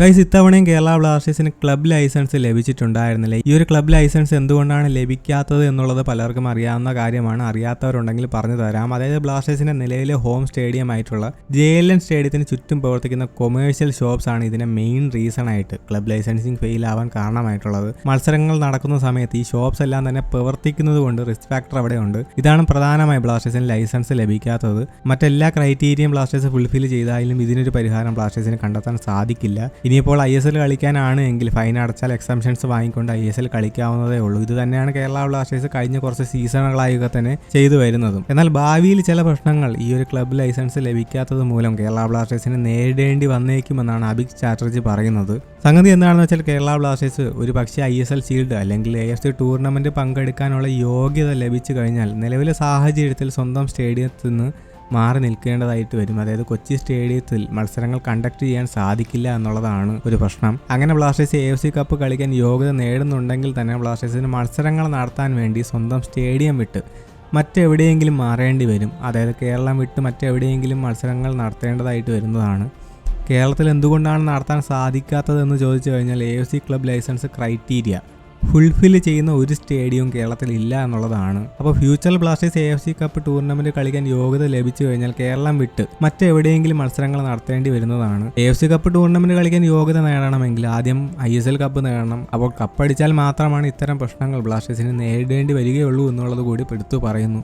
Guys ഇത്തവണയും കേരള ബ്ലാസ്റ്റേഴ്സിന് club licence ലഭിച്ചിട്ടുണ്ടായിരുന്നില്ല. ഈ ഒരു ക്ലബ് ലൈസൻസ് എന്തുകൊണ്ടാണ് ലഭിക്കാത്തത് എന്നുള്ളത് പലർക്കും അറിയാവുന്ന കാര്യമാണ്. അറിയാത്തവരുണ്ടെങ്കിൽ പറഞ്ഞു തരാം. അതായത് ബ്ലാസ്റ്റേഴ്സിന്റെ നിലവിലെ ഹോം സ്റ്റേഡിയം ആയിട്ടുള്ള ജെ എൽ എൻ സ്റ്റേഡിയത്തിന് ചുറ്റും പ്രവർത്തിക്കുന്ന കൊമേഴ്ഷ്യൽ ഷോപ്സ് ആണ് ഇതിന്റെ മെയിൻ റീസൺ ആയിട്ട് ക്ലബ് ലൈസൻസിങ് ഫെയിൽ ആവാൻ കാരണമായിട്ടുള്ളത്. മത്സരങ്ങൾ നടക്കുന്ന സമയത്ത് ഈ ഷോപ്സ് എല്ലാം തന്നെ പ്രവർത്തിക്കുന്നത് കൊണ്ട് റിസ്ക് ഫാക്ടർ അവിടെയുണ്ട് ഇതാണ് പ്രധാനമായി ബ്ലാസ്റ്റേഴ്സിന് ലൈസൻസ് ലഭിക്കാത്തത്. മറ്റെല്ലാ ക്രൈറ്റീരിയയും ബ്ലാസ്റ്റേഴ്സ് ഫുൾഫിൽ ചെയ്താലും ഇതിനൊരു പരിഹാരം ബ്ലാസ്റ്റേഴ്സിന് കണ്ടെത്താൻ സാധിക്കില്ല. ഇനിയിപ്പോൾ ഐ എസ് എൽ കളിക്കാനാണ് എങ്കിൽ ഫൈൻ അടച്ചാൽ എക്സംഷൻസ് വാങ്ങിക്കൊണ്ട് ഐ എസ് എൽ കളിക്കാവുന്നതേ ഉള്ളൂ. ഇത് തന്നെയാണ് കേരള ബ്ലാസ്റ്റേഴ്സ് കഴിഞ്ഞ കുറച്ച് സീസണുകളായൊക്കെ തന്നെ ചെയ്തു വരുന്നതും. എന്നാൽ ഭാവിയിൽ ചില പ്രശ്നങ്ങൾ ഈ ഒരു ക്ലബ് ലൈസൻസ് ലഭിക്കാത്തത് മൂലം കേരള ബ്ലാസ്റ്റേഴ്സിനെ നേരിടേണ്ടി വന്നേക്കുമെന്നാണ് അഭിക് ചാറ്റർജി പറയുന്നത്. സംഗതി എന്താണെന്ന് വെച്ചാൽ കേരള ബ്ലാസ്റ്റേഴ്സ് ഒരു പക്ഷേ ഐ എസ് എൽ ഷീൽഡ് അല്ലെങ്കിൽ എ എഫ് സി ടൂർണമെന്റ് പങ്കെടുക്കാനുള്ള യോഗ്യത ലഭിച്ചു കഴിഞ്ഞാൽ നിലവിലെ സാഹചര്യത്തിൽ സ്വന്തം സ്റ്റേഡിയത്തിൽ നിന്ന് മാറി നിൽക്കേണ്ടതായിട്ട് വരും. അതായത് കൊച്ചി സ്റ്റേഡിയത്തിൽ മത്സരങ്ങൾ കണ്ടക്ട് ചെയ്യാൻ സാധിക്കില്ല എന്നുള്ളതാണ് ഒരു പ്രശ്നം. അങ്ങനെ Blasters A F C cup കളിക്കാൻ യോഗ്യത നേടുന്നുണ്ടെങ്കിൽ തന്നെ ബ്ലാസ്റ്റേഴ്സിന് മത്സരങ്ങൾ നടത്താൻ വേണ്ടി സ്വന്തം സ്റ്റേഡിയം വിട്ട് മറ്റെവിടെയെങ്കിലും മാറേണ്ടി വരും. അതായത് കേരളം വിട്ട് മറ്റെവിടെയെങ്കിലും മത്സരങ്ങൾ നടത്തേണ്ടതായിട്ട് വരുന്നതാണ്. കേരളത്തിൽ എന്തുകൊണ്ടാണ് നടത്താൻ സാധിക്കാത്തതെന്ന് ചോദിച്ചു കഴിഞ്ഞാൽ A F C club licence criteria fulfil ചെയ്യുന്ന ഒരു സ്റ്റേഡിയവും കേരളത്തിൽ ഇല്ല എന്നുള്ളതാണ്. അപ്പോൾ future Blasters A F C cup tournament കളിക്കാൻ യോഗ്യത ലഭിച്ചു കഴിഞ്ഞാൽ കേരളം വിട്ട് മറ്റെവിടെയെങ്കിലും മത്സരങ്ങൾ നടത്തേണ്ടി വരുന്നതാണ്. A F C cup tournament കളിക്കാൻ യോഗ്യത നേടണമെങ്കിൽ ആദ്യം ഐ എസ് എൽ കപ്പ് നേടണം. അപ്പോൾ കപ്പടിച്ചാൽ മാത്രമാണ് ഇത്തരം പ്രശ്നങ്ങൾ ബ്ലാസ്റ്റേഴ്സിന് നേരിടേണ്ടി വരികയുള്ളൂ എന്നുള്ളത് കൂടി എടുത്തു പറയുന്നു.